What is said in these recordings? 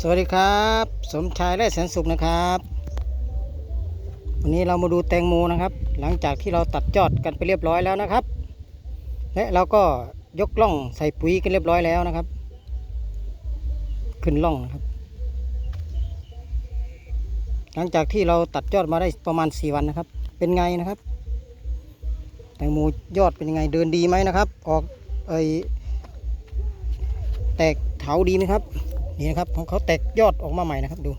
สวัสดีครับ สมชายและแสนสุขนะครับ วันนี้เรามาดูแตงโมนะครับ หลังจากที่เราตัดยอดกันไปเรียบร้อยแล้วนะครับ และเราก็ยกล่องใส่ปุ๋ยกันเรียบร้อยแล้วนะครับ ขึ้นล่องนะครับ หลังจากที่เราตัดยอดมาได้ประมาณ 4 วันนะครับ เป็นไงนะครับ แตงโมยอดเป็นยังไงเดินดีไหมนะครับ ออกไอแตกเถาดีไหมครับ นี่นะครับของเขาแตกยอดออกมาใหม่นะครับดู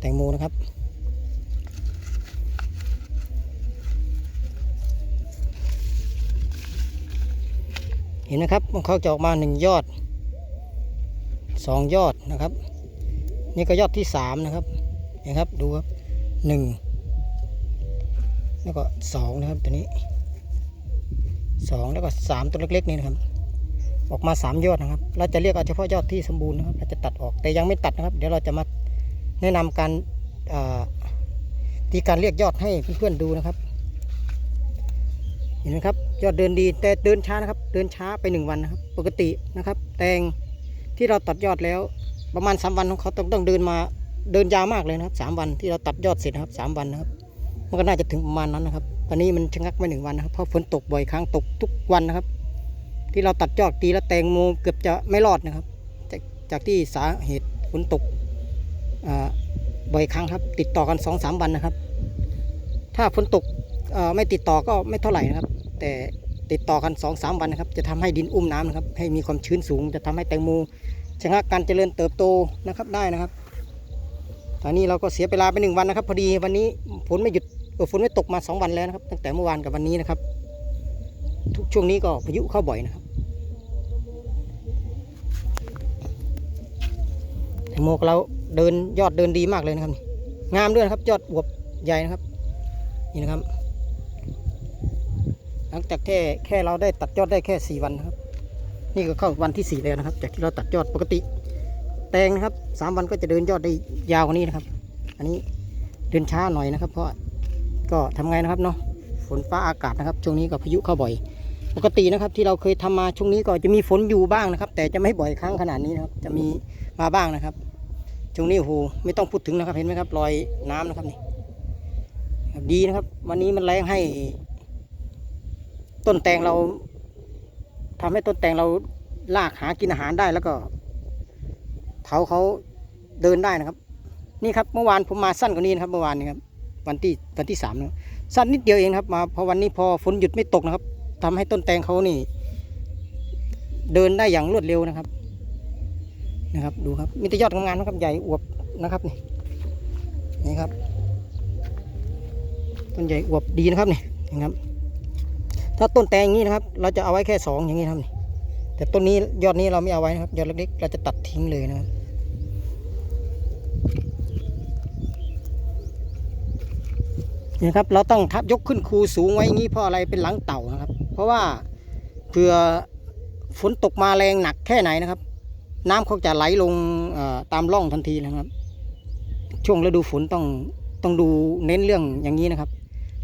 แตงโมนะครับ เห็นนะครับของเขาจะออกมาหนึ่งยอดสองยอดนะครับ นี่ก็ยอดที่สามนะครับเห็นครับดูครับหนึ่งแล้วก็สองนะครับตัวนี้สองแล้วก็สามตัวเล็กๆนี่นะครับ ออกมาสามยอดนะครับ เราจะเรียกเอาเฉพาะยอดที่สมบูรณ์นะครับ เราจะตัดออก แต่ยังไม่ตัดนะครับ เดี๋ยวเราจะมาแนะนำการอ่าที่การเรียกยอดให้เพื่อนๆดูนะครับ เห็นไหมครับ ยอดเดินดี แต่เดินช้านะครับ เดินช้าไปหนึ่งวันนะครับ ปกตินะครับ แตงที่เราตัดยอดแล้ว ประมาณสามวันของเขาต้องต้องเดินมาเดินยาวมากเลยนะครับสามวันที่เราตัดยอดเสร็จนะครับสามวันนะครับ มันก็น่าจะถึงประมาณนั้นนะครับวันนี้มันชะงักไปหนึ่งวันนะครับ เพราะฝนตกบ่อยครั้งตกทุกวันนะครับ ที่เราตัดยอดตีแล้วแตงโมเกือบจะไม่รอดนะครับ จากจากที่สาเหตุฝนตกบ่อยครั้งครับ ติดต่อกันสองสามวันนะครับ ถ้าฝนตกไม่ติดต่อก็ไม่เท่าไหร่นะครับ แต่ติดต่อกันสองสามวันนะครับ จะทำให้ดินอุ้มน้ำนะครับ ให้มีความชื้นสูง จะทำให้แตงโมชะงักการเจริญเติบโตนะครับได้นะครับ ตอนนี้เราก็เสียเวลาไปหนึ่งวันนะครับ พอดีวันนี้ฝนไม่หยุดฝนไม่ตกมาสองวันแล้วนะครับ ตั้งแต่เมื่อวานกับวันนี้นะครับ ทุกช่วงนี้ก็พายุเข้าบ่อยนะครับแตงโมของเราเดินยอดเดินดีมากเลยนะครับงามด้วยนะครับ ยอดอวบใหญ่นะครับ นี่นะครับ หลังจากแค่แค่เราได้ตัดยอดได้แค่สี่วันนะครับ นี่ก็เข้าวันที่สี่แล้วนะครับ จากที่เราตัดยอดปกติ แตงนะครับสามวันก็จะเดินยอดได้ยาวกว่านี้นะครับ อันนี้เดินช้าหน่อยนะครับ เพราะก็ทำไงนะครับเนาะ ฝนฟ้าอากาศนะครับ ช่วงนี้ก็พายุเข้าบ่อย ปกตินะครับที่เราเคยทำมาช่วงนี้ก็จะมีฝนอยู่บ้างนะครับ แต่จะไม่บ่อยครั้งขนาดนี้นะครับ จะมีมาบ้างนะครับ ช่วงนี้โอ้โหไม่ต้องพูดถึงนะครับเห็นไหมครับรอยน้ำนะครับนี่ดีนะครับ วันนี้มันแรงให้ ต้นแตงเราทำให้ต้นแตงเราลากหากินอาหารได้แล้วก็เถาเขาเดินได้นะครับ นี่ครับเมื่อวานผมมาสั้นกว่านี้นะครับเมื่อวานนี้ครับ วันที่วันที่สามนะสั้นนิดเดียวเองครับมาพอวันนี้พอฝนหยุดไม่ตกนะครับทำให้ต้นแตงเขานี่ เดินได้อย่างรวดเร็วนะครับ นะครับ ดูครับ มีแต่ยอดงามๆนะครับใหญ่อวบนะครับนี่นี่ครับต้นใหญ่อวบดีนะครับนี่นะครับ ถ้าต้นแตงอย่างนี้นะครับ เราจะเอาไว้แค่สองอย่างนี้ครับนี่แต่ต้นนี้ยอดนี้เราไม่เอาไว้นะครับ ยอดเล็กๆเราจะตัดทิ้งเลยนะครับ นี่ครับเราต้องทับยกขึ้นคูสูงไว้อย่างนี้เพราะอะไรเป็นหลังเต่านะครับ เพราะว่าเผื่อฝนตกมาแรงหนักแค่ไหนนะครับ น้ำเขาจะไหลลงตามร่องทันทีนะครับ ช่วงฤดูฝนต้องต้องดูเน้นเรื่องอย่างนี้นะครับ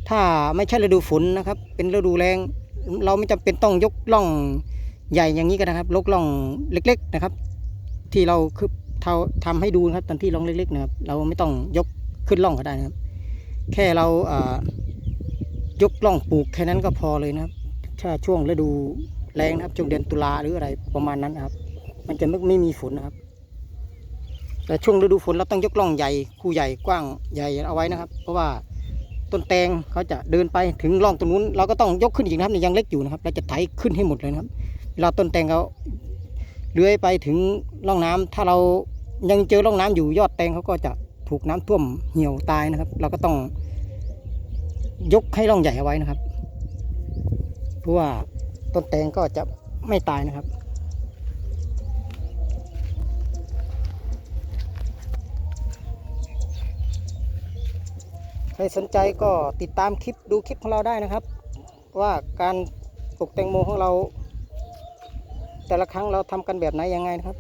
ถ้าไม่ใช่ฤดูฝนนะครับ เป็นฤดูแรงเราไม่จำเป็นต้องยกร่องใหญ่อย่างนี้ก็นะครับลกล่องเล็ก ๆนะครับ ที่เราคือเทาทำให้ดูนะครับตอนที่ล่องเล็กๆนะครับ เราไม่ต้องยกขึ้นล่องก็ได้นะครับ แค่เราอ่ายกล่องปลูกแค่นั้นก็พอเลยนะครับแค่ช่วงฤดูแรงนะครับช่วงเดือนตุลาหรืออะไรประมาณนั้นครับ มันจะไม่ไม่มีฝนนะครับ แต่ช่วงฤดูฝนเราต้องยกล่องใหญ่คู่ใหญ่กว้างใหญ่เอาไว้นะครับ เพราะว่าต้นแตงเขาจะเดินไปถึงร่องตรงนู้น เราก็ต้องยกขึ้นอีกนะครับนี่ยังเล็กอยู่นะครับ เราจะไถขึ้นให้หมดเลยนะครับเวลาต้นแตงเขาเลื้อยไปถึงร่องน้ำถ้าเรายังเจอร่องน้ำอยู่ยอดแตงเขาก็จะ ถูกน้ำท่วมเหี่ยวตายนะครับ เราก็ต้องยกให้ร่องใหญ่เอาไว้นะครับ เพราะว่าต้นแตงก็จะไม่ตายนะครับใครสนใจก็ติดตามคลิปดูคลิปของเราได้นะครับ ว่าการปลูกแตงโมของเรา แต่ละครั้งเราทำกันแบบไหนยังไงนะครับ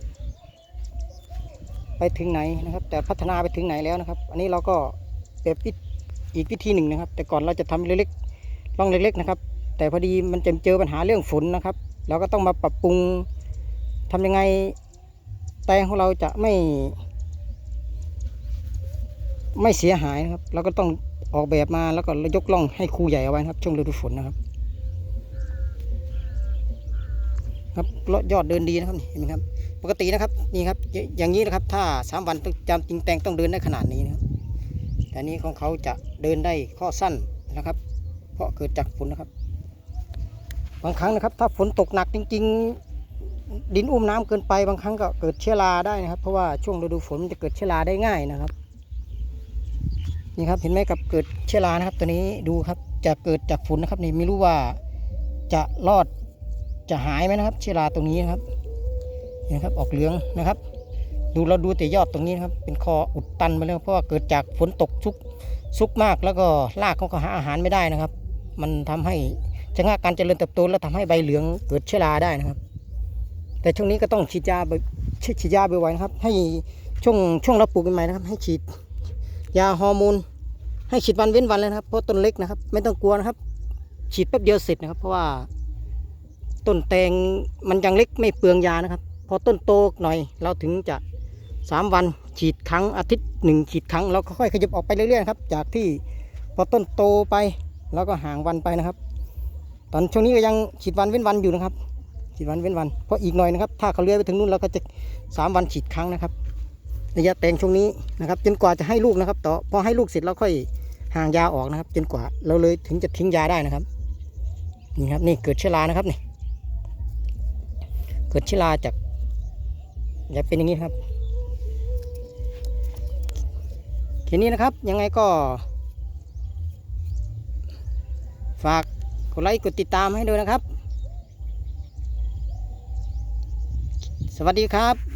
ไปถึงไหนนะครับ แต่พัฒนาไปถึงไหนแล้วนะครับ อันนี้เราก็แบบอีกวิธีหนึ่งนะครับ แต่ก่อนเราจะทำเล็กๆร่องเล็ก ๆ นะครับ แต่พอดีมันจะเจอปัญหาเรื่องฝนนะครับ เราก็ต้องมาปรับปรุงทำยังไงแตงของเราจะไม่ ไม่เสียหายนะครับ เราก็ต้องออกแบบมาแล้วก็ยกล่องให้คูใหญ่เอาไว้ครับ ช่วงฤดูฝนนะครับ ครับยอดเดินดีนะครับเห็นไหมครับ ปกตินะครับนี่ครับอย่างนี้นะครับถ้าสามวันต้องจำจริงแตงต้องเดินได้ขนาดนี้นะครับแต่นี้ของเขาจะเดินได้ข้อสั้นนะครับ เพราะเกิดจากฝนนะครับ บางครั้งนะครับ ถ้าฝนตกหนักจริง ๆ ดินอุ้มน้ำเกินไปบางครั้งก็เกิดเชื้อราได้นะครับ เพราะว่าช่วงฤดูฝนมันจะเกิดเชื้อราได้ง่ายนะครับนี่ครับเห็นไหมกับเกิดเชื้อรานะครับ ตัวนี้ดูครับจะเกิดจากฝนนะครับนี่ไม่รู้ว่าจะรอดจะหายไหมนะครับ เชื้อราตรงนี้นะครับ นไหมครับออกเหลืองนะครับ ดูเราดูแต่ยอดตรงนี้นะครับ เป็นคออุดตันไปแล้วเพราะว่าเกิดจากฝนตกชุกซุกมากแล้วก็รากเขาก็หาอาหารไม่ได้นะครับ มันทำให้ชะงักการเจริญเติบโตแล้วทำให้ใบเหลืองเกิดเชื้อราได้นะครับ แต่ช่วงนี้ก็ต้องฉีดยาฉีดยาบ่อยๆนะครับ ให้ช่วงช่วงเราปลูกใหม่นะครับ ให้ฉีดยาฮอร์โมนให้ฉีดวันเว้นวันเลยนะครับเพราะต้นเล็กนะครับ ไม่ต้องกลัวนะครับ ฉีดแป๊บเดียวเสร็จนะครับ เพราะว่าต้นแตงมันยังเล็กไม่เปลืองยานะครับ พอต้นโตหน่อย เราถึงจะสามวันฉีดครั้งอาทิตย์หนึ่งฉีดครั้งเราค่อยๆขยับออกไปเรื่อยๆครับ จากที่พอต้นโตไปแล้วก็ห่างวันไปนะครับ ตอนช่วงนี้ก็ยังฉีดวันเว้นวันอยู่นะครับฉีดวันเว้นวันเพราะอีกหน่อยนะครับ ถ้าเขาเลื้อยไปถึงนู่นเราก็จะสามวันฉีดครั้งนะครับระยะแตงช่วงนี้นะครับ จนกว่าจะให้ลูกนะครับ ต่อพอให้ลูกเสร็จเราค่อยห่างยาออกนะครับ จนกว่าเราเลยถึงจะทิ้งยาได้นะครับนี่ครับนี่เกิดเชื้อรานะครับนี่เกิดเชื้อราจาก จะเป็นอย่างนี้ครับทีนี้นะครับยังไงก็ ฝากกดไลค์กดติดตามให้ด้วยนะครับ สวัสดีครับ